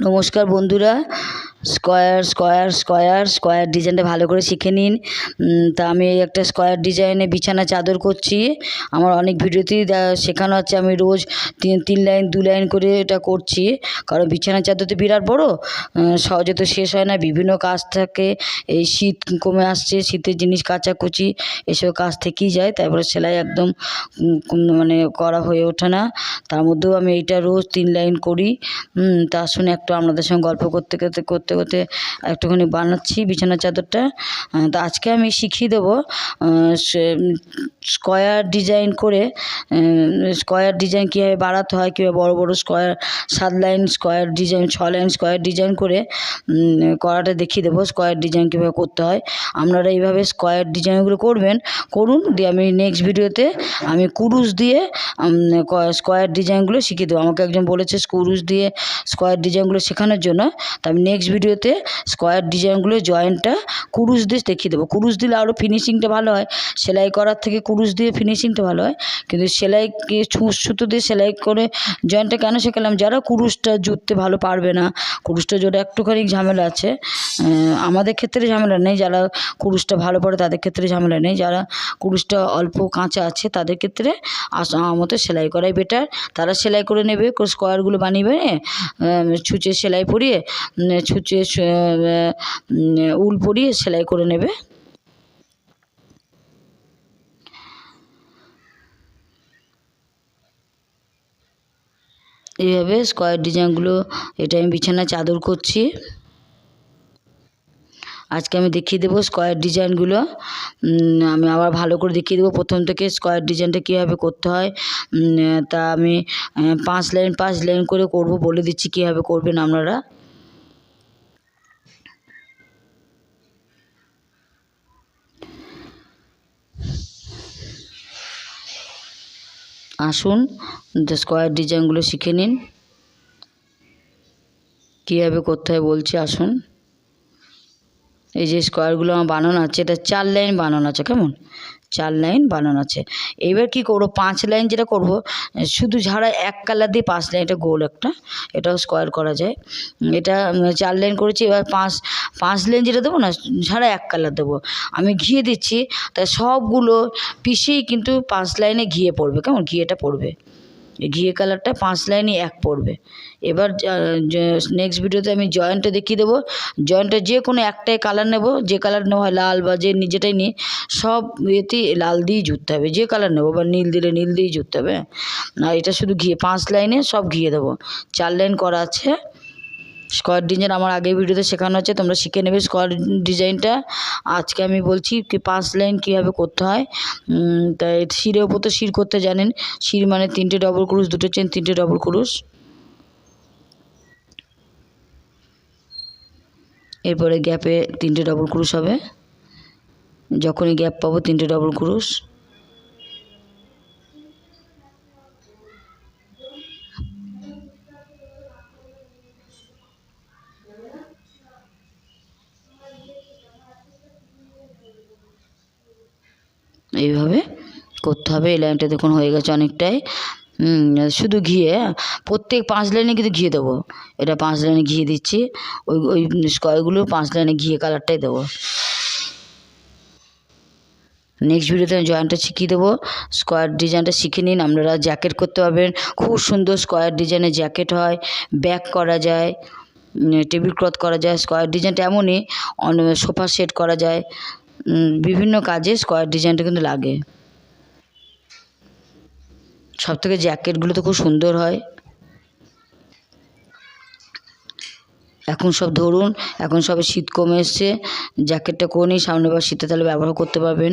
নমস্কার বন্ধুরা square square square square ডিজাইনটা ভালো করে শিখে নিন। তা আমি এই একটা স্কোয়ার ডিজাইনে বিছানা চাদর করছি। আমার অনেক ভিডিওতেই শেখানো হচ্ছে আমি রোজ তিন তিন লাইন, দু লাইন করে এটা করছি। কারণ বিছানা চাদর তো বিরাট বড়। সহজে তো শেষ হয় না। বিভিন্ন কাজ থাকে। এই শীত কমে আসছে। শীতের জিনিস কাচাকুচি এসব কাজ থেকেই যায়। তারপরে সেলাই একদম মানে করা হয়ে ওঠে না। তার মধ্যেও আমি এইটা রোজ তিন লাইন করি। তা শুনে একটু আপনাদের সঙ্গে গল্প করতে করতে করতে করতে একটুখানি বানাচ্ছি বিছানার চাদরটা। তা আজকে আমি শিখিয়ে দেবো স্কোয়ার ডিজাইন করে স্কোয়ার ডিজাইন কীভাবে বাড়াতে হয়, কীভাবে বড় বড় স্কোয়ার, সাত লাইন স্কোয়ার ডিজাইন, ছ লাইন স্কোয়ার ডিজাইন করে করাটা দেখিয়ে দেবো, স্কোয়ার ডিজাইন কীভাবে করতে হয়। আপনারা এইভাবে স্কোয়ার ডিজাইনগুলো করবেন, করুন, দিয়ে আমি নেক্সট ভিডিওতে আমি কুরুশ দিয়ে স্কোয়ার ডিজাইনগুলো শিখিয়ে দেবো। আমাকে একজন বলেছে কুরুশ দিয়ে স্কোয়ার ডিজাইনগুলো শেখানোর জন্য, তা আমি নেক্সট ভিডিওতে স্কোয়ার ডিজাইনগুলো জয়েন্টটা কুরুশ দিয়ে দেখিয়ে দেবো। কুরুশ দিলে আরও ফিনিশিংটা ভালো হয়। সেলাই করার থেকে কুরুশ দিয়ে ফিনিশিংটা ভালো হয়। কিন্তু সেলাই সুতো দিয়ে সেলাই করে জয়েন্টটা কেন শেখালাম? যারা কুরুশটা জুততে ভালো পারবে না কুরুশটা জোরে একটুখানি ঝামেলা আছে আমাদের ক্ষেত্রে ঝামেলা নেই। যারা কুরুশটা ভালো পড়ে তাদের ক্ষেত্রে ঝামেলা নেই। যারা কুরুশটা অল্প কাঁচা আছে তাদের ক্ষেত্রে আমার মতো সেলাই করাই বেটার তারা সেলাই করে নেবে স্কোয়ারগুলো বানিয়ে ছুঁচে সেলাই পরিয়ে ছুঁচে উম, উল পরিয়ে সেলাই করে নেবে। এইভাবে স্কোয়ার ডিজাইনগুলো এটা আমি বিছানা চাদর করছি। আজকে আমি দেখিয়ে দেবো স্কোয়ার ডিজাইনগুলো আমি আবার ভালো করে দেখিয়ে দেবো প্রথম থেকে স্কোয়ার ডিজাইনটা কীভাবে করতে হয়। তা আমি পাঁচ লাইন পাঁচ লাইন করে করব বলে দিচ্ছি কীভাবে করবেন আপনারা। আসুন স্কোয়ার ডিজাইনগুলো শিখে নিন। কীভাবে করতে হয় বলছি, আসুন। এই যে স্কোয়ারগুলো আমার বানানো আছে, এটা চার লাইন বানানো আছে, কেমন? চার লাইন বানানো আছে। এবার কি করব? পাঁচ লাইন যেটা করব, শুধু ঝাড়া এক কালার দিয়ে পাঁচ লাইন, এটা গোল একটা, এটাও স্কোয়ার করা যায়। এটা চার লাইন করেছি, এবার পাঁচ পাঁচ লাইন যেটা দেবো না, ঝাড়া এক কালার দেবো। আমি ঘিয়ে দিচ্ছি, তাই সবগুলো পিসেই কিন্তু পাঁচ লাইনে ঘিয়ে পড়বে, কেমন? ঘিয়েটা পড়বে। ঘিয়ে কালারটা পাঁচ লাইনই এক পড়বে। এবার নেক্সট ভিডিওতে আমি জয়েন্টে দেখিয়ে দেবো। জয়েন্টে যে কোনো একটাই কালার নেব, যে কালার নেওয়া হয় লাল বা যে নিজেটাই নিই, সব ইয়েতেই লাল দিয়েই জুততে হবে। যে কালার নেব, বা নীল দিলে নীল দিয়েই জুততে হবে আর এটা শুধু ঘিয়ে পাঁচ লাইনে সব ঘিয়ে দেবো। চার লাইন করা আছে স্কোয়ার ডিজাইন আমার আগে ভিডিওতে শেখানো হচ্ছে, তোমরা শিখে নেবে স্কোয়ার ডিজাইনটা আজকে আমি বলছি কি পাঁচ লাইন কীভাবে করতে হয়। তাই শিরের ওপর তো শির করতে জানেন। শির মানে তিনটে ডবল ক্রুশ দুটো চেন তিনটে ডবল ক্রুশ এরপরে গ্যাপে তিনটে ডবল ক্রুশ হবে। যখনই গ্যাপ পাবো, তিনটে ডবল ক্রুশ এইভাবে করতে হবে, এই লাইনটা দেখুন হয়ে গেছে অনেকটাই। শুধু ঘিয়ে? প্রত্যেক পাঁচ লাইনে কিন্তু ঘিয়ে দেবো। এটা পাঁচ লাইনে ঘিয়ে দিচ্ছি, ওই ওই স্কোয়ারগুলো পাঁচ লাইনে ঘিয়ে কালারটাই দেবো। নেক্সট ভিডিওতে আমি জয়েন্টটা শিখিয়ে দেবো। স্কোয়ার ডিজাইনটা শিখে নিন, আপনারা জ্যাকেট করতে পারবেন। খুব সুন্দর স্কোয়ার ডিজাইনের জ্যাকেট হয় ব্যাক করা যায় টেবিল ক্লথ করা যায়। স্কোয়ার ডিজাইনটা এমনই সোফা সেট করা যায়। বিভিন্ন কাজে স্কোয়ার ডিজাইনটা কিন্তু লাগে। সব থেকে জ্যাকেটগুলো তো খুব সুন্দর হয়। এখন সব ধরুন, এখন সবে শীত কমে এসছে জ্যাকেটটা করে নিই সামনে বার শীতে তাহলে ব্যবহার করতে পারবেন।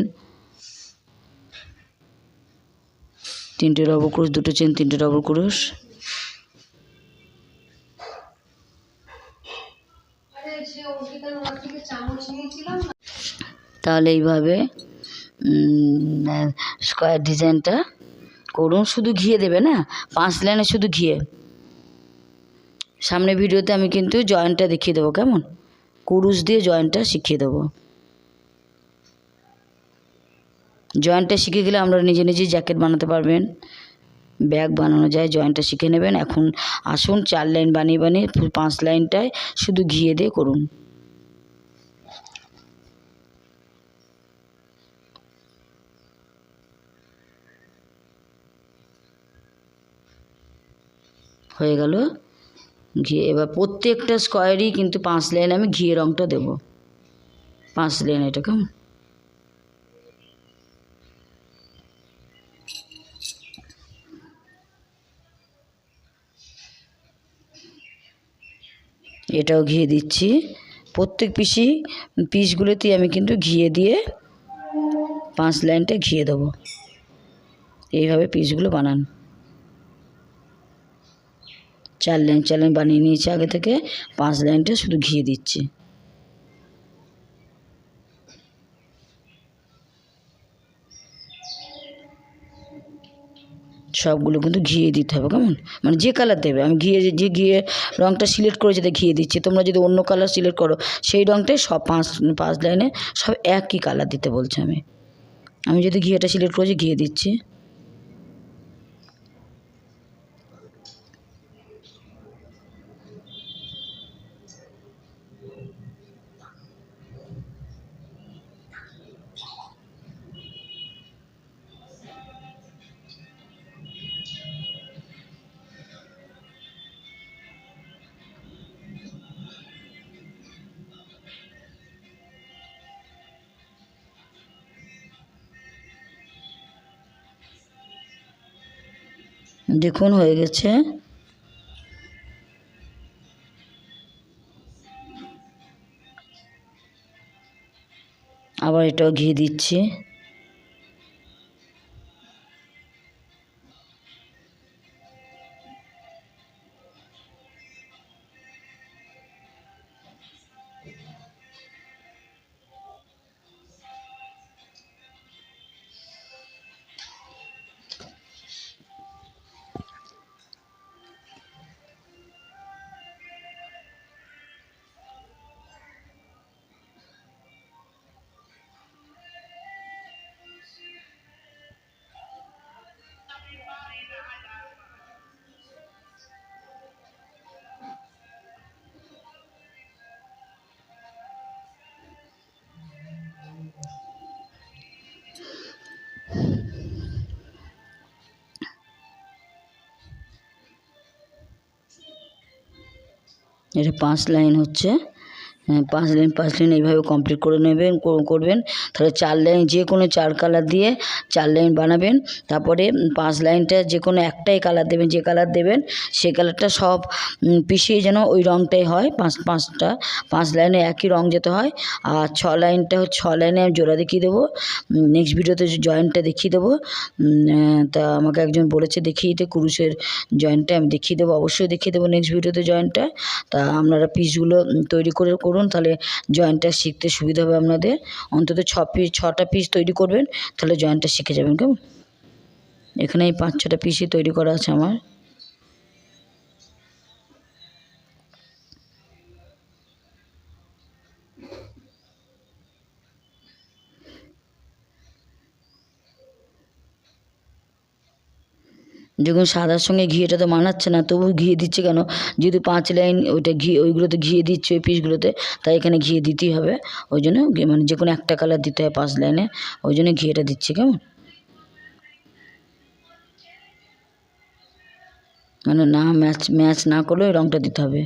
তিনটে ডবল ক্রুশ দুটো চেন তিনটে ডবল ক্রুশ তাহলে এইভাবে স্কোয়ার ডিজাইনটা করুন। শুধু ঘিয়ে দেবে না, পাঁচ লাইনে শুধু ঘিয়ে। সামনে ভিডিওতে আমি কিন্তু জয়েন্টটা দেখিয়ে দেবো, কেমন? কুরুশ দিয়ে জয়েন্টটা শিখিয়ে দেবো। জয়েন্টটা শিখে গেলে আমরা নিজে নিজেই জ্যাকেট বানাতে পারবেন। ব্যাগ বানানো যায় জয়েন্টটা শিখে নেবেন। এখন আসুন, চার লাইন বানিয়ে বানিয়ে, পাঁচ লাইনটায় শুধু ঘিয়ে দিয়ে করুন। হয়ে গেল। ঘিয়ে এবার প্রত্যেকটা স্কোয়ারই কিন্তু পাঁচ লাইন আমি ঘিয়ে রঙটা দেবো। পাঁচ লাইন এটা কেমন এটাও ঘিয়ে দিচ্ছি। প্রত্যেক পিসি পিসগুলোতেই আমি কিন্তু ঘিয়ে দিয়ে পাঁচ লাইনটা ঘিয়ে দেবো। এইভাবে পিসগুলো বানান। চার লাইন চার লাইন বানিয়ে নিয়েছি আগে থেকে, পাঁচ লাইনটা শুধু ঘিয়ে দিচ্ছি। সবগুলো কিন্তু ঘিয়ে দিতে হবে, কেমন? মানে যে কালার দেবে, আমি ঘিয়ে যে ঘিয়ে রঙটা সিলেক্ট করে যেটা ঘিয়ে দিচ্ছি। তোমরা যদি অন্য কালার সিলেক্ট করো, সেই রঙটাই সব পাঁচ পাঁচ লাইনে সব একই কালার দিতে বলছে আমি। আমি যদি ঘিয়েটা সিলেক্ট করেছি, ঘিয়ে দিচ্ছি। দেখুন হয়ে গেছে। আবার এটাও ঘি দিচ্ছি। এটা পাঁচ লাইন হচ্ছে। পাঁচ লাইন পাঁচ লাইন এইভাবে কমপ্লিট করে নেবেন করবেন। তাহলে চার লাইন যে কোনো চার কালার দিয়ে চার লাইন বানাবেন। তারপরে পাঁচ লাইনটা যে কোনো একটাই কালার দেবেন, যে কালার দেবেন, সে কালারটা সব পিছিয়ে যেন ওই রঙটাই হয়, পাঁচ, পাঁচটা, পাঁচ লাইনে একই রঙ যেতে হয়। আর ছ লাইনটা হচ্ছে ছ লাইনে আমি জোড়া দেখিয়ে দেবো। নেক্সট ভিডিওতে জয়েন্টটা দেখিয়ে দেবো। তা আমাকে একজন বলেছে, দেখিয়ে দিতে কুরুশের জয়েন্টটা আমি দেখিয়ে দেবো। অবশ্যই দেখিয়ে দেবো নেক্সট ভিডিওতে জয়েন্টটা তা আপনারা পিসগুলো তৈরি করে করুন, তাহলে জয়েন্টটা শিখতে সুবিধা হবে আপনাদের। অন্তত ছ পিস ছটা পিস তৈরি করবেন, তাহলে জয়েন্টটা শিখে যাবেন, কেমন? এখানে এই পাঁচ, ছটা পিসই তৈরি করা আছে আমার। দেখুন সাদার সঙ্গে ঘিয়েটা তো মানাচ্ছে না তবু ঘিয়ে দিচ্ছে কেন? যেহেতু পাঁচ লাইন ওইটা ঘি, ওইগুলোতে ঘিয়ে দিচ্ছে ওই পিসগুলোতে, তাই এখানে ঘিয়ে দিতেই হবে। ওই জন্য মানে যে কোনো একটা কালার দিতে হয় পাঁচ লাইনে, ওই জন্য ঘিয়েটা দিচ্ছে, কেমন? মানে না ম্যাচ ম্যাচ না করলে ওই রঙটা দিতে হবে।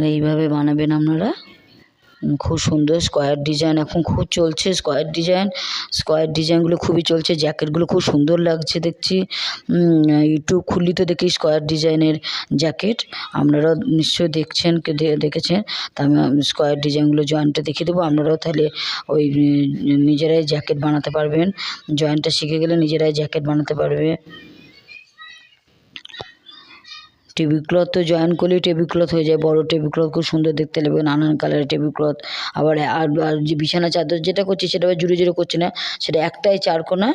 তাহলে এইভাবে বানাবেন আপনারা। খুব সুন্দর স্কোয়ার ডিজাইন এখন খুব চলছে স্কোয়ার ডিজাইন স্কোয়ার ডিজাইনগুলো খুবই চলছে জ্যাকেটগুলো খুব সুন্দর লাগছে দেখছি। ইউটিউব খুললি তো দেখি স্কোয়ার ডিজাইনের জ্যাকেট আপনারাও নিশ্চয়ই দেখছেন দেখেছেন? তা আমি স্কোয়ার ডিজাইনগুলো জয়েন্টটা দেখিয়ে দেবো। আপনারাও তাহলে ওই, নিজেরাই জ্যাকেট বানাতে পারবেন। জয়েন্টটা শিখে গেলে নিজেরাই জ্যাকেট বানাতে পারবে। টেবিল ক্লথ তো জয়েন করলেই টেবিল ক্লথ হয়ে যায়। বড় টেবিল ক্লথ খুব সুন্দর দেখতে লাগবে, নানান কালারের টেবিল ক্লথ আবার আর আর যে বিছানা চাদর যেটা করছি সেটা আবার জুড়ে জুড়ে করছি না। সেটা একটাই চারকোনা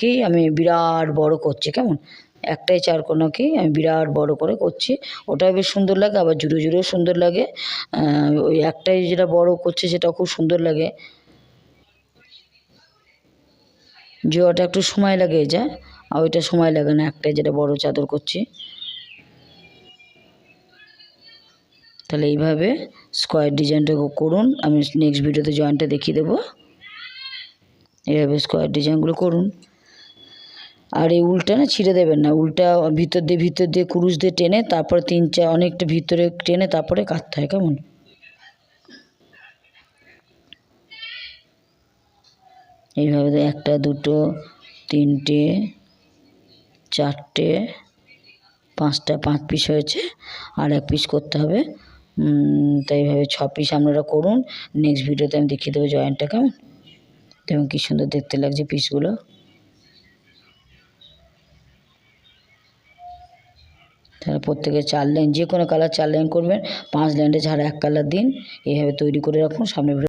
কি আমি বিরাট বড় করছি, কেমন? একটাই চারকোনা কি আমি বিরাট বড় করে করছি। ওটাও বেশ সুন্দর লাগে, আবার জুড়ে জুড়েও সুন্দর লাগে। ওই একটাই যেটা বড় করছে সেটাও খুব সুন্দর লাগে। জোয়াটা একটু সময় লাগে, যা? আর ওইটা সময় লাগে না, একটাই যেটা বড় চাদর করছি। তাহলে এইভাবে স্কোয়ার ডিজাইনটা করুন। আমি নেক্সট ভিডিওতে জয়েন্টটা দেখিয়ে দেবো। এইভাবে স্কোয়ার ডিজাইনগুলো করুন। আর এই উলটা না ছিঁড়ে দেবেন না। উলটা ভিতর দিয়ে ভিতর দিয়ে কুরুশ দিয়ে টেনে তারপরে তিন চার, অনেকটা ভিতরে টেনে তারপরে কাটতে হয়, কেমন? এইভাবে একটা, দুটো, তিনটে, চারটে, পাঁচটা, পাঁচ পিস হয়েছে। আর এক পিস করতে হবে। তাই এইভাবে ছ পিস আপনারা করুন। নেক্সট ভিডিওতে আমি দেখিয়ে দেবো জয়েন্টটা কেমন? দেখুন কী সুন্দর দেখতে লাগছে পিসগুলো তাহলে প্রত্যেকে চার লাইন যে কোনো কালার চার লাইন করবেন। পাঁচ লাইনটা ছাড়া এক কালার দিন, এইভাবে তৈরি করে রাখুন, সামনে